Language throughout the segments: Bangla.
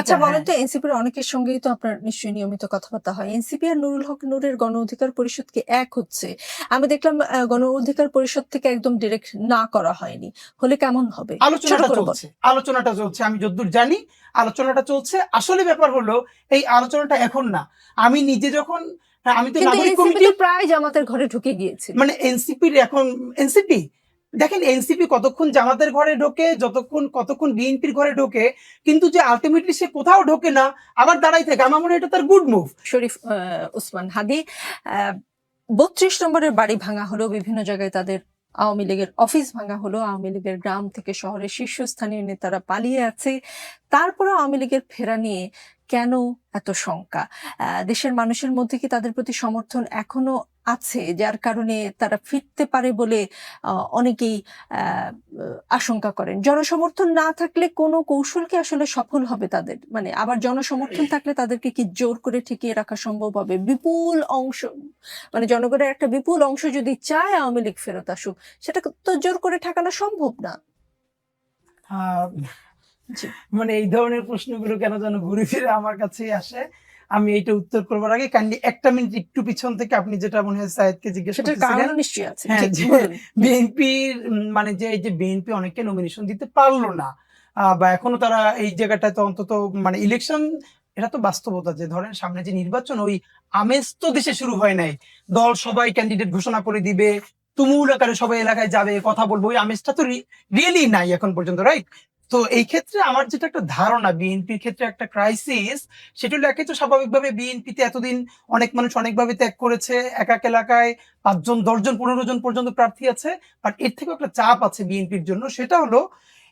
আচ্ছা বলেন হ্যাঁ। তো এনসিপির অনেকের সঙ্গেই তো আপনার নিশ্চয়ই নিয়মিত কথাবার্তা হয়। এনসিপি আর নুরুল হক নূরের গণ অধিকার পরিষদ কি এক হচ্ছে? আমি দেখলাম গণ অধিকার পরিষদ থেকে একদম ডিরেক্ট না করা হয়নি। হলে কেমন হবে? আলোচনাটা চলছে আলোচনাটা চলছে আমি যতদূর জানি আলোচনাটা চলছে। আসলে ব্যাপার হলো এই আলোচনাটা এখন না। আমি নিজে যখন হ্যাঁ, আমি তো নাগরিক কমিটি প্রায় জামাতের ঘরে ঢুকে গিয়েছিল। মানে এনসিপির এখন এনসিপি? দেখেন এনসিপি কতক্ষণ জামাতের ঘরে ঢোকে যতক্ষণ কতক্ষণ বিএনপির ঘরে ঢোকে কিন্তু যে আলটিমেটলি সে কোথাও ঢোকে না আবার দাঁড়াই থাকে। আমার মনে এটা তার গুড মুভ শরীফ আহ, ওসমান হাদি বত্রিশ নম্বরের বাড়ি ভাঙা হলো বিভিন্ন জায়গায় তাদের আওয়ামী লীগের অফিস ভাঙা হলো আওয়ামী লীগের গ্রাম থেকে শহরের শীর্ষস্থানীয় নেতারা পালিয়ে আছে। তারপরে আওয়ামী লীগের ফেরা নিয়ে কেন এত শঙ্কা? দেশের মানুষের মধ্যে কি তাদের প্রতি সমর্থন এখনও আছে যার কারণে তারা ফিরতে পারে বলে অনেকেই আশঙ্কা করেন। জনসমর্থন না থাকলে কোনো কৌশল কি আসলে সফল হবে তাদের? মানে আবার জনসমর্থন থাকলে তাদেরকে কি জোর করে ঠেকিয়ে রাখা সম্ভব হবে? বিপুল অংশ মানে জনগণের একটা বিপুল অংশ যদি চায় আওয়ামী লীগ ফেরত আসুক সেটা তো জোর করে ঠেকানো সম্ভব না। মানে এই ধরনের প্রশ্নগুলো কেন যেন ঘুরে ফিরে আমার কাছে আসে। আমি এটা উত্তর করবার আগে কাইন্ডলি একটা মিনিট একটু পিছন থেকে আপনি যেটা মনে হয় সাহেদকে জিজ্ঞেস করতেছিলেন। কারণ নিশ্চয়ই আছে। হ্যাঁ। বিএনপির মানে যে এই যে বিএনপি অনেককে নমিনেশন দিতে পারল না বা এখনও তারা এই জায়গাটায় তো অন্তত মানে ইলেকশন এটা তো বাস্তবতা যে ধরেন সামনে যে নির্বাচন ওই আমেজ তো দেশে শুরু হয় নাই। দল সবাই ক্যান্ডিডেট ঘোষণা করে দিবে তুমুল আকারে সবাই এলাকায় যাবে কথা বলব ওই আমেজটা তো রিয়েলি নাই এখন পর্যন্ত রাইট তো এই ক্ষেত্রে আমার যেটা একটা ধারণা বিএনপির ক্ষেত্রে একটা ক্রাইসিস সেটা একে তো স্বাভাবিকভাবে বিএনপিতে এতদিন অনেক মানুষ অনেকভাবে ত্যাগ করেছে এক এক এলাকায় পাঁচজন, দশজন, পনেরো জন পর্যন্ত প্রার্থী আছে বাট এর থেকেও একটা চাপ আছে বিএনপির জন্য, সেটা হলো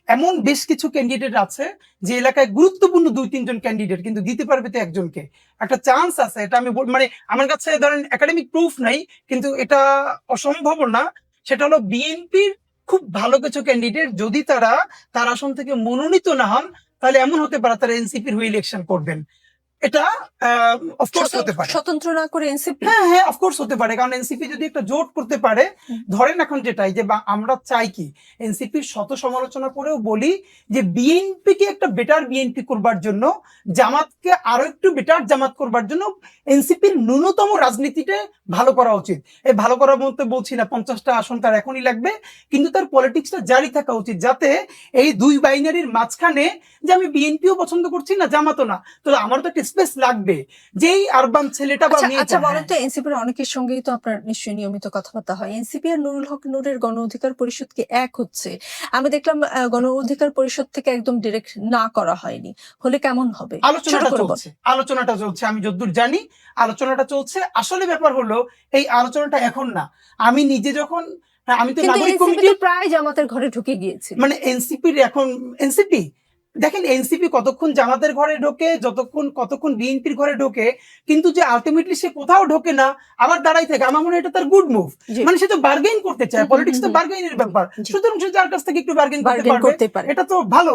এমন বেশ কিছু ক্যান্ডিডেট আছে যে এলাকায় গুরুত্বপূর্ণ দুই, তিনজন ক্যান্ডিডেট কিন্তু দিতে পারবে তো একজনকে। একটা চান্স আছে, এটা আমি মানে আমার কাছে ধরেন একাডেমিক প্রুফ নাই, কিন্তু এটা অসম্ভব না, সেটা হলো বিএনপির খুব ভালো কিছু ক্যান্ডিডেট যদি তারা তার আসন থেকে মনোনীত না হন, তাহলে এমন হতে পারে তারা এনসিপির হয়ে ইলেকশন করবেন। এটা অফকোর্স হতে পারে। স্বতন্ত্র না করে এনসিপি হ্যাঁ হ্যাঁ অফকোর্স হতে পারে। কারণ এনসিপি যদি একটা জোট করতে পারে ধরেন এখন যেটাই যে আমরা চাই কি এনসিপির শত সমালোচনা করেও বলি যে বিএনপি কে একটা বেটার বিএনপি করবার জন্য জামাতকে আরও একটু বেটার জামাত করবার জন্য এনসিপির ন্যূনতম রাজনীতিটা ভালো করা উচিত। এই ভালো করার মধ্যে বলছি না পঞ্চাশটা আসন তার এখনই লাগবে কিন্তু তার পলিটিক্সটা জারি থাকা উচিত যাতে এই দুই বাইনারির মাঝখানে যে আমি বিএনপিও পছন্দ করছি না জামাতও না। তো আমার তো একটা স্পেস লাগবে। যেই আরবান ছেলেটা বা আচ্ছা মেয়েটা আচ্ছা বলেন হ্যাঁ। তো এনসিপির অনেকের সঙ্গেই তো আপনার নিশ্চয়ই নিয়মিত কথাবার্তা হয়। এনসিপি আর নুরুল হক নূরের গণ অধিকার পরিষদ কি এক হচ্ছে? আমি দেখলাম গণ অধিকার পরিষদ থেকে একদম ডিরেক্ট না করা হয়নি। হলে কেমন হবে? আলোচনাটা চলছে। আলোচনাটা চলছে আমি যতদূর জানি আলোচনাটা চলছে। আসলে ব্যাপার হলো এই আলোচনাটা এখন না। আমি নিজে যখন হ্যাঁ, আমি তো নাগরিক কমিটি প্রায় জামাতের ঘরে ঢুকে গিয়েছি মানে এনসিপির এখন এনসিপি? দেখেন এনসিপি কতক্ষণ জামাতের ঘরে ঢোকে যতক্ষণ কতক্ষণ বিএনপির ঘরে ঢোকে কিন্তু যে আলটিমেটলি সে কোথাও ঢোকে না আবার দাঁড়াই থাকে আমার মনে হয় এটা তার গুড মুভ। মানে সে তো বার্গেন করতে চায় পলিটিক্স তো। বার্গেনের ব্যাপার। সুতরাং সে যার কাছ থেকে একটু বার্গেন করতে পারে এটা তো ভালো